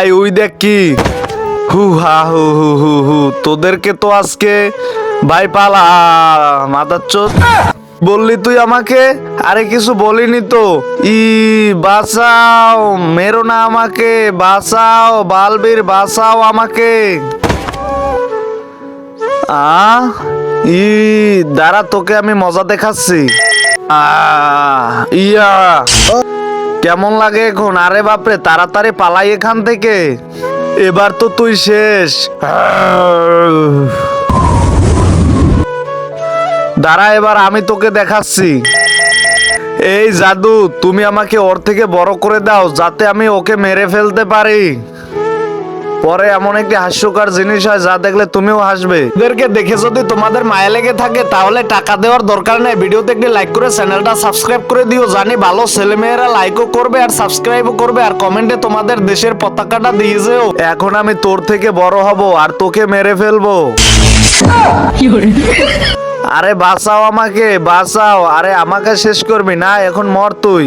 এই ওই দেখ কি? হু, হা, হু হু হু হু। তোদেরকে তো আজকে ভাই পালা মাথার চোদ। বললি তুই আমাকে? আরে কিছু বলিনি তো। ই, বাঁচাও, মেরো না আমাকে, বাঁচাও, বালবীর বাঁচাও আমাকে। আ, ই, দাঁড়া, তোকে আমি মজা দেখাচ্ছি। আ, ইয়া। কেমন লাগে এখন? আরে বাপরে, তাড়াতাড়ি পালাই এখান থেকে। এবার তো তুই শেষ। দাঁড়া এবার, আমি তোকে দেখাচ্ছি। এই জাদু, তুমি আমাকে ওর থেকে বড় করে দাও, যাতে আমি ওকে মেরে ফেলতে পারি। পরে এমন একটি হাস্যকর জিনিস হয় যা দেখলে তুমিও হাসবে। ওদেরকে দেখে যদি তোমাদের মায়া লেগে থাকে, তাহলে টাকা দেওয়ার দরকার নেই। ভিডিওতে একটি লাইক করে চ্যানেলটা সাবস্ক্রাইব করে দিও। জানি ভালো ছেলেমেয়েরা লাইকও করবে আর সাবস্ক্রাইবও করবে আর কমেন্টে তোমাদের দেশের পতাকাটা দিয়ে যেও। এখন আমি তোর থেকে বড় হব আর তোকে মেরে ফেলব। আরে বাঁচাও আমাকে, বাঁচাও। আরে আমাকে শেষ করবি না, এখন মর তুই।